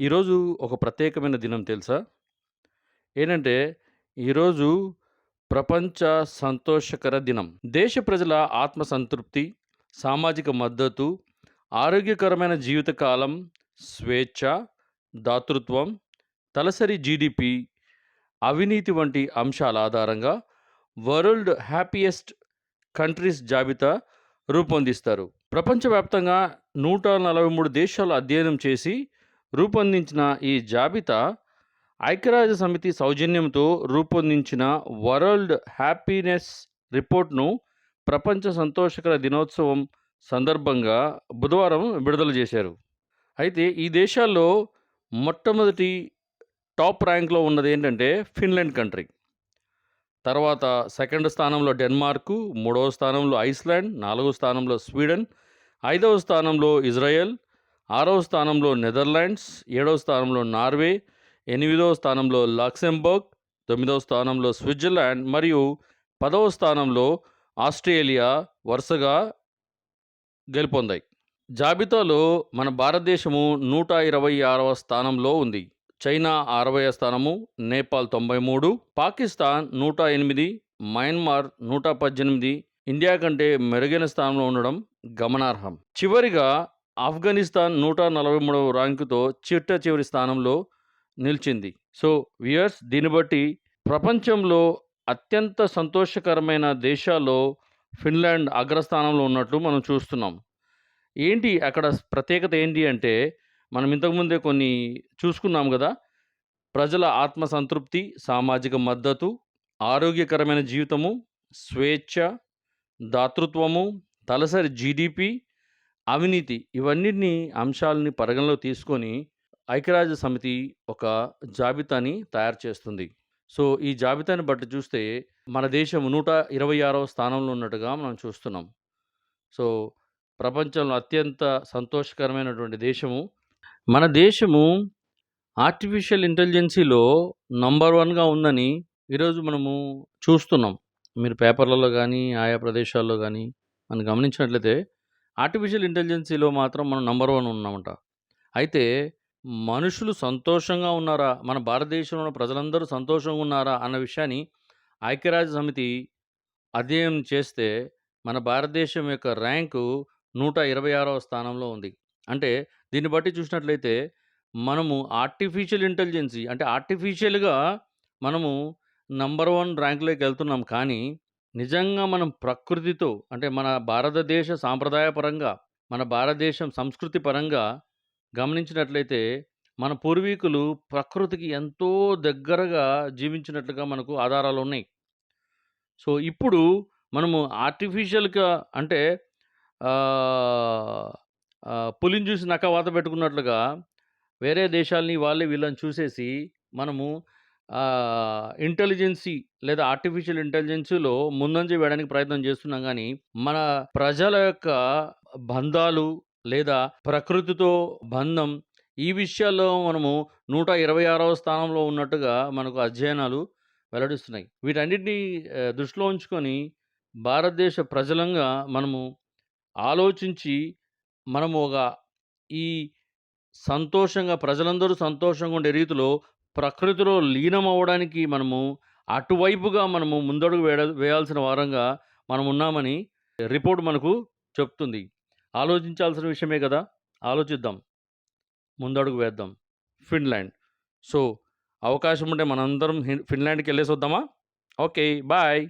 ఈరోజు ఒక ప్రత్యేకమైన దినం తెలుసా? ఏంటంటే, ఈరోజు ప్రపంచ సంతోషకర దినం. దేశ ప్రజల ఆత్మ సంతృప్తి, సామాజిక మద్దతు, ఆరోగ్యకరమైన జీవితకాలం, స్వేచ్ఛ, దాతృత్వం, తలసరి జీడిపి అవినీతి వంటి అంశాల ఆధారంగా వరల్డ్ హ్యాపీయెస్ట్ కంట్రీస్ జాబితా రూపొందిస్తారు. ప్రపంచవ్యాప్తంగా 143 దేశాలు అధ్యయనం చేసి రూపొందించిన ఈ జాబితా ఐక్యరాజ్య సమితి సౌజన్యంతో రూపొందించిన వరల్డ్ హ్యాపీనెస్ రిపోర్ట్‌ను ప్రపంచ సంతోషకర దినోత్సవం సందర్భంగా బుధవారం విడుదల చేశారు. అయితే ఈ దేశాల్లో మొట్టమొదటి టాప్ ర్యాంక్‌లో ఉన్నది ఏంటంటే ఫిన్లాండ్ కంట్రీ. తర్వాత సెకండ్ స్థానంలో డెన్మార్కు, మూడవ స్థానంలో ఐస్లాండ్, నాలుగవ స్థానంలో స్వీడన్, ఐదవ స్థానంలో ఇజ్రాయెల్, ఆరవ స్థానంలో నెదర్లాండ్స్, ఏడవ స్థానంలో నార్వే, ఎనిమిదవ స్థానంలో లక్సెంబర్గ్, తొమ్మిదవ స్థానంలో స్విట్జర్లాండ్ మరియు పదవ స్థానంలో ఆస్ట్రేలియా వరుసగా గెలుపొందాయి. జాబితాలో మన భారతదేశము 126వ స్థానంలో ఉంది. చైనా 60వ స్థానము, నేపాల్ 93, పాకిస్తాన్ 108, మయన్మార్ 118 ఇండియా కంటే మెరుగైన స్థానంలో ఉండడం గమనార్హం. చివరిగా ఆఫ్ఘనిస్తాన్ 143వ ర్యాంకుతో చిట్ట చివరి స్థానంలో నిలిచింది. సో, వ్యూయర్స్ దీన్ని బట్టి ప్రపంచంలో అత్యంత సంతోషకరమైన దేశాల్లో ఫిన్లాండ్ అగ్రస్థానంలో ఉన్నట్లు మనం చూస్తున్నాం. ఏంటి అక్కడ ప్రత్యేకత ఏంటి అంటే, మనం ఇంతకుముందే కొన్ని చూసుకున్నాం కదా ప్రజల ఆత్మ సంతృప్తి, సామాజిక మద్దతు, ఆరోగ్యకరమైన జీవితము, స్వేచ్ఛ, దాతృత్వము, తలసరి జీడిపి అవినీతి ఇవన్నిటిని అంశాలని పరగణలో తీసుకొని ఐక్యరాజ్య సమితి ఒక జాబితాని తయారు చేస్తుంది. సో, ఈ జాబితాని బట్టి చూస్తే మన దేశం 126వ స్థానంలో ఉన్నట్టుగా మనం చూస్తున్నాం. సో, ప్రపంచంలో అత్యంత సంతోషకరమైనటువంటి దేశము. మన దేశము ఆర్టిఫిషియల్ ఇంటెలిజెన్సీలో నంబర్ వన్‌గా ఉందని ఈరోజు మనము చూస్తున్నాం. మీరు పేపర్‌లలో కానీ ఆయా ప్రదేశాల్లో కానీ మనం గమనించినట్లయితే ఆర్టిఫిషియల్ ఇంటెలిజెన్సీలో మాత్రం మనం నంబర్ వన్ ఉన్నామంట. అయితే మనుషులు సంతోషంగా ఉన్నారా? మన భారతదేశంలో ఉన్న ప్రజలందరూ సంతోషంగా ఉన్నారా? అన్న విషయాన్ని ఐక్యరాజ్య సమితి అధ్యయనం చేస్తే మన భారతదేశం యొక్క ర్యాంకు 126వ స్థానంలో ఉంది. అంటే దీన్ని బట్టి చూసినట్లయితే మనము ఆర్టిఫిషియల్ ఇంటెలిజెన్సీ అంటే ఆర్టిఫిషియల్‌గా మనము నంబర్ వన్ ర్యాంకులోకి వెళ్తున్నాం. కానీ నిజంగా మనం ప్రకృతితో అంటే మన భారతదేశ సాంప్రదాయపరంగా, మన భారతదేశం సంస్కృతి పరంగా గమనించినట్లయితే మన పూర్వీకులు ప్రకృతికి ఎంతో దగ్గరగా జీవించినట్లుగా మనకు ఆధారాలున్నాయి. సో, ఇప్పుడు మనము ఆర్టిఫిషియల్‌గా అంటే ఆహ్, ఆహ్, పులిని చూసి నక్క వాత పెట్టుకున్నట్లుగా వేరే దేశాల్ని వాళ్ళని వీళ్ళని చూసేసి మనము ఆహ్, ఇంటెలిజెన్సీ లేదా ఆర్టిఫిషియల్ ఇంటెలిజెన్సీలో ముందంజ వేయడానికి ప్రయత్నం చేస్తున్నాం గానీ, మన ప్రజల యొక్క బంధాలు లేదా ప్రకృతితో బంధం ఈ విషయాల్లో మనము 126వ స్థానంలో ఉన్నట్టుగా మనకు అధ్యయనాలు వెల్లడిస్తున్నాయి. వీటన్నిటిని ఆహ్, దృష్టిలో ఉంచుకొని భారతదేశ ప్రజలంగా మనము ఆలోచించి మనము ఒక ఈ సంతోషంగా ప్రజలందరూ సంతోషంగా ఉండే రీతిలో ప్రకృతిలో లీనం అవ్వడానికి మనము అటువైపుగా మనము ముందడుగు వేయ వేయాల్సిన వారంగా మనం ఉన్నామని రిపోర్ట్ మనకు చెప్తుంది. ఆలోచించాల్సిన విషయమే కదా ఆలోచిద్దాం. ముందడుగు వేద్దాం. ఫిన్లాండ్. సో, అవకాశం ఉంటే మనందరం ఫిన్లాండ్కి వెళ్ళేసి వద్దామా ఓకే. బాయ్.